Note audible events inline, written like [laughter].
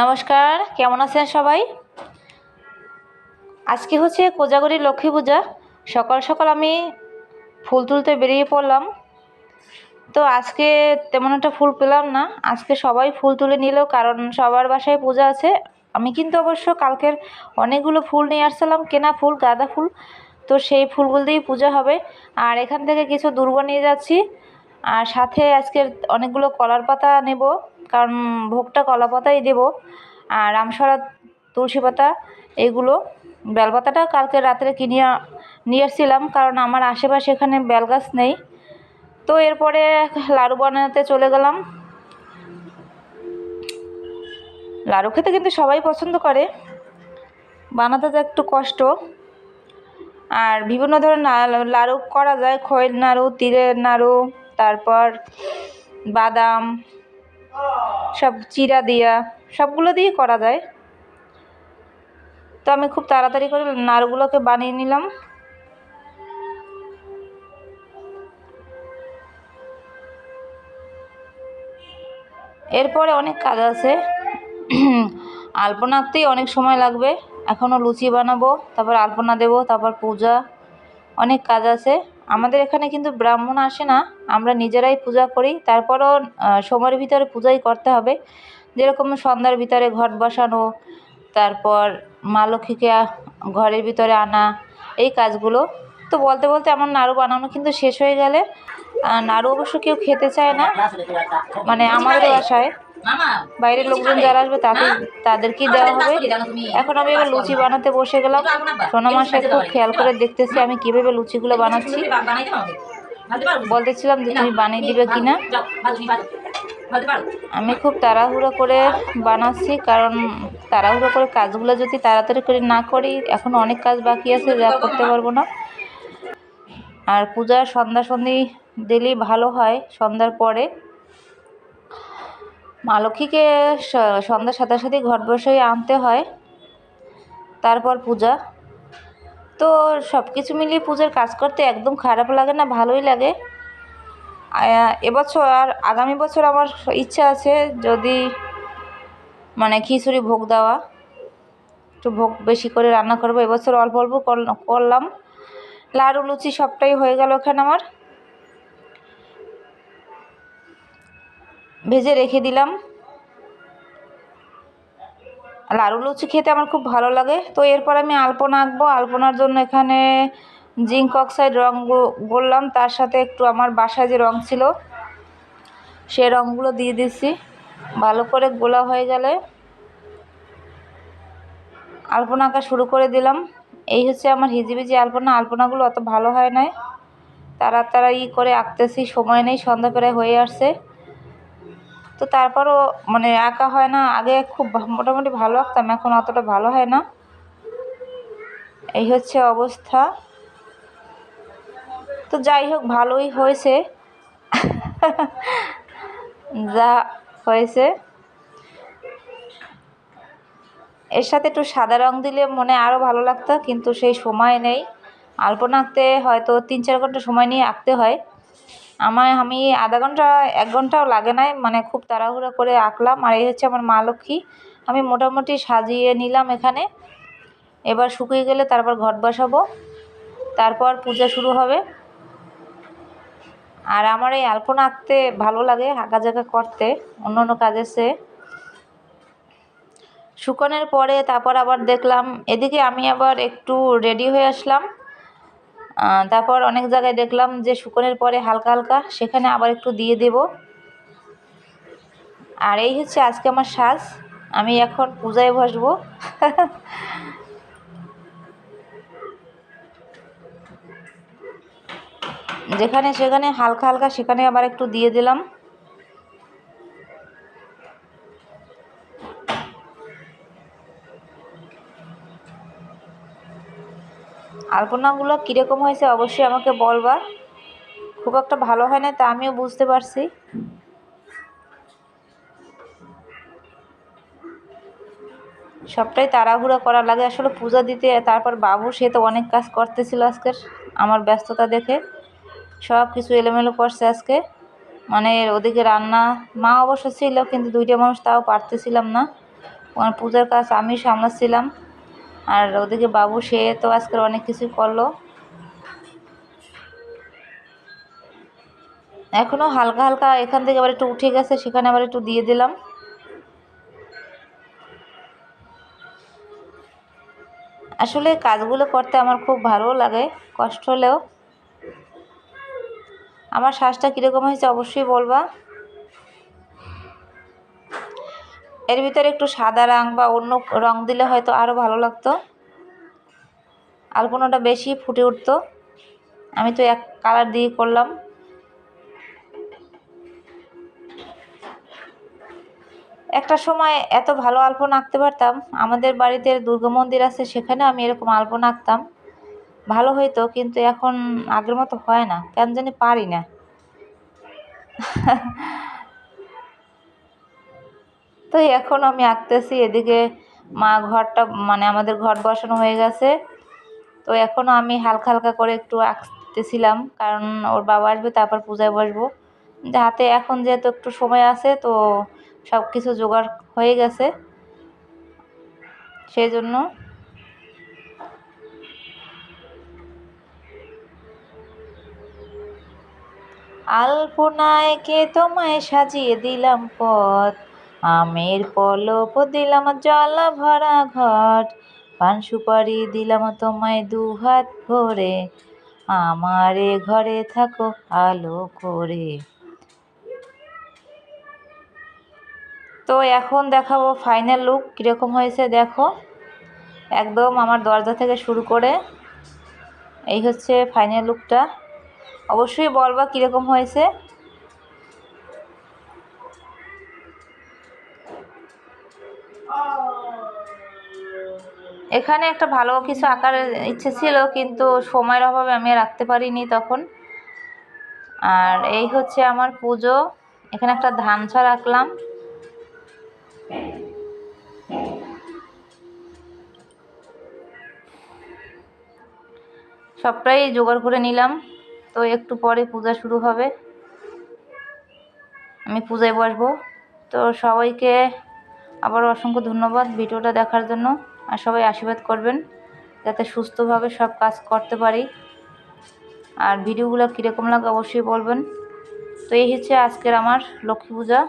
নমস্কার, কেমন আছেন সবাই? আজকে হচ্ছে কোজাগরী লক্ষ্মী পূজা। সকাল সকাল আমি ফুল তুলতে বেরিয়ে পড়লাম। তো আজকে তেমন একটা ফুল পেলাম না। আজকে সবাই ফুল তুলে নিল, কারণ সবার বাসায় পূজা আছে। আমি কিন্তু অবশ্য কালকের অনেকগুলো ফুল নিয়ে আসছিলাম, কেনা ফুল, গাঁদা ফুল। তো সেই ফুলগুলো দিয়েই পূজা হবে। আর এখান থেকে কিছু দুর্বা নিয়ে যাচ্ছি। আর সাথে আজকে অনেকগুলো কলার পাতা নেব। কারণ ভোগটা কলা পাতাই দেবো আর রামসরা তুলসী পাতা, এগুলো বেলপাতাটা কালকে রাত্রে কিনে নিয়ে এসেছিলাম কারণ আমার আশেপাশে এখানে বেলগাছ নেই। তো এরপরে লাড়ু বানাতে চলে গেলাম। লাড়ু খেতে কিন্তু সবাই পছন্দ করে, বানাতে তো একটু কষ্ট। আর বিভিন্ন ধরনের লাড়ু করা যায় খয়ের নাড়ু, তিলের নাড়ু, তারপর বাদাম সব চিরা দিয়া, সবগুলো দিয়েই করা যায়। তো আমি খুব তাড়াতাড়ি করে নাড়ুগুলোকে বানিয়ে নিলাম। এরপরে অনেক কাজ আছে। আলপনাতেই অনেক সময় লাগবে। এখনও লুচি বানাবো, তারপর আলপনা দেবো, তারপর পূজা, অনেক কাজ আছে। আমাদের এখানে কিন্তু ব্রাহ্মণ আসে না আমরা নিজেরাই পূজা করি তারপরও সময়ের ভিতরে পূজাই করতে হবে। যেরকম সন্ধ্যার ভিতরে ঘট বসানো তারপর মা লক্ষ্মীকে ঘরের ভিতরে আনা এই কাজগুলো। তো বলতে বলতে আমার নাড়ু বানানো কিন্তু শেষ হয়ে গেলে নাড়ু অবশ্য কেউ খেতে চায় না মানে আমাদের বাসায় বাইরের লোকজন যারা আসবে তাদের তাদেরকেই দেওয়া হবে। এখন আমি এবার লুচি বানাতে বসে গেলাম। সোনা মাসে খুব খেয়াল করে দেখতেছি আমি কীভাবে লুচিগুলো বানাচ্ছি। বলতেছিলাম যে তুমি বানিয়ে দিবে কিনা। আমি খুব তাড়াহুড়ো করে বানাচ্ছি কারণ তাড়াহুড়ো করে কাজগুলো যদি তাড়াতাড়ি করে না করি এখন অনেক কাজ বাকি আছে যা করতে পারব না। আর পূজা সন্ধ্যা সন্ধি দিলেই ভালো হয় সন্ধ্যার পরে। মা লক্ষ্মীকে সন্ধ্যার সাথে সাথে ঘট বসেই আনতে হয়, তারপর পূজা। তো সব কিছু মিলিয়ে পূজার কাজ করতে একদম খারাপ লাগে না, ভালোই লাগে। এবছর আর আগামী বছর আমার ইচ্ছা আছে যদি মানে খিচুড়ি ভোগ দেওয়া, একটু ভোগ বেশি করে রান্না করব। এবছর অল্প অল্প করলাম। লাড়ু, লুচি সবটাই হয়ে গেল ওখানে আমার। ভেজে রেখে দিলাম। লাড়ু লুচি খেতে আমার খুব ভালো লাগে। তো এরপর আমি আলপনা আঁকবো। আলপনার জন্য এখানে জিঙ্ক অক্সাইড রঙ বললাম তার সাথে একটু আমার বাসায় যে রঙ ছিল, সে রঙগুলো দিয়ে দিচ্ছি ভালো করে গোলা হয়ে গেলে আলপনা আঁকা শুরু করে দিলাম। এই হচ্ছে আমার হিজিবিজি আলপনা। আলপনাগুলো অত ভালো হয় নাই। তাড়াতাড়ি করে আঁকতেছি, সময় নেই, সন্ধ্যা প্রায় হয়ে আসছে। তো তারপরও মানে আঁকা হয় না। আগে খুব মোটামুটি ভালো আঁকতাম এখন অতটা ভালো হয় না। এই হচ্ছে অবস্থা। তো যাই হোক, ভালোই হয়েছে। যা হয়েছে। এর সাথে একটু সাদা রং দিলে মনে আরও ভালো লাগতো, কিন্তু সেই সময় নেই। আলপনা আঁকতে হয়তো তিন চার ঘণ্টা সময় নিয়ে আঁকতে হয়। আমার, আমি আধা ঘণ্টা, এক ঘন্টাও লাগে নাই মানে খুব তাড়াহুড়ো করে আঁকলাম। আর এই হচ্ছে আমার মা লক্ষ্মী। আমি মোটামুটি সাজিয়ে নিলাম এখানে। এবার শুকিয়ে গেলে তারপর ঘট বসাবো। তারপর পূজা শুরু হবে। আর আমার এই আলপনা আঁকতে ভালো লাগে আঁকা জাঁকা করতে, অন্য অন্য কাজের সে। শুকানোর পরে তারপর আবার দেখলাম, এদিকে আমি আবার একটু রেডি হয়ে আসলাম। তারপর অনেক জায়গায় দেখলাম যে শুকনের পরে হালকা হালকা, সেখানে আবার একটু দিয়ে দেব। আর এই হচ্ছে আজকে আমার সাজ, আমি এখন পূজায় বসবো। যেখানে সেখানে হালকা হালকা, সেখানে আবার একটু দিয়ে দিলাম। আলপনাগুলো কীরকম হয়েছে অবশ্যই আমাকে বলবা। খুব একটা ভালো হয় না, তা আমিও বুঝতে পারছি। সবটাই তাড়াহুড়ো করা লাগে। আসলে পূজা দিতে, তারপর বাবু, সে তো অনেক কাজ করতেছিল আজকের আমার ব্যস্ততা দেখে। সব কিছু এলোমেলো করছে আজকে। মানে ওদিকে রান্না, মা অবশ্য ছিল, কিন্তু দুইটা মানুষ তাও পারতেছিলাম না। পূজার কাজ আমি সামলাচ্ছিলাম। আর ওদিকে বাবু, সে তো আজকের অনেক কিছুই করল। এখনও হালকা হালকা এখান থেকে আবার একটু উঠে গেছে, সেখানে আবার একটু দিয়ে দিলাম। আসলে কাজগুলো করতে আমার খুব ভালো লাগে, কষ্ট হলেও। আমার শ্বাসটা কীরকম হয়েছে অবশ্যই বলবা। এর ভিতরে একটু সাদা রং বা অন্য রং দিলে হয়তো আরও ভালো লাগতো। আলপনাটা বেশি ফুটে উঠতো। আমি তো এক কালার দিয়ে করলাম। একটা সময় এত ভালো আলপনা আঁকতে পারতাম। আমাদের বাড়িতে দুর্গা মন্দির আছে, সেখানে আমি এরকম আলপনা আঁকতাম। ভালো হইতো, কিন্তু এখন আগের মতো হয় না। কেন জানি পারি না। [laughs] তো এখন আমি আঁকতেছি, এদিকে মা ঘরটা মানে আমাদের ঘর বসানো হয়ে গেছে। তো এখনও আমি হালকা হালকা করে একটু আঁকতেছিলাম, কারণ ওর বাবা আসবে, তারপর পূজায় বসবো। হাতে এখন যেহেতু একটু সময় আছে, তো সব কিছু জোগাড় হয়ে গেছে। সেই জন্য আলপনায় কে তোমায় সাজিয়ে দিলাম পথ? আমের পলপ দিলাম জলা ভরা ঘট, পান সুপারি দিলাম তোমায় দু হাত ভরে। আমারে ঘরে থাকো আলো করে। তো এখন দেখাবো ফাইনাল লুক কীরকম হয়েছে দেখো। একদম আমার দরজা থেকে শুরু করে এই হচ্ছে ফাইনাল লুকটা অবশ্যই বলবা কীরকম হয়েছে। এখানে একটা ভালো কিছু আঁকার ইচ্ছে ছিল, কিন্তু সময়ের অভাবে আমি রাখতে পারিনি তখন। আর এই হচ্ছে আমার পুজো। এখানে একটা ধান ছড় আঁকলাম। সবটাই জোগাড় করে নিলাম। তো একটু পরে পূজা শুরু হবে। আমি পূজায় বসবো। তো সবাইকে আবার অসংখ্য ধন্যবাদ ভিডিওটা দেখার জন্য আর সবাই আশীর্বাদ করবেন যাতে সুস্থভাবে সব কাজ করতে পারি। আর ভিডিওগুলো কীরকম লাগে অবশ্যই বলবেন। তো এই হচ্ছে আজকের আমার লক্ষ্মী পূজা।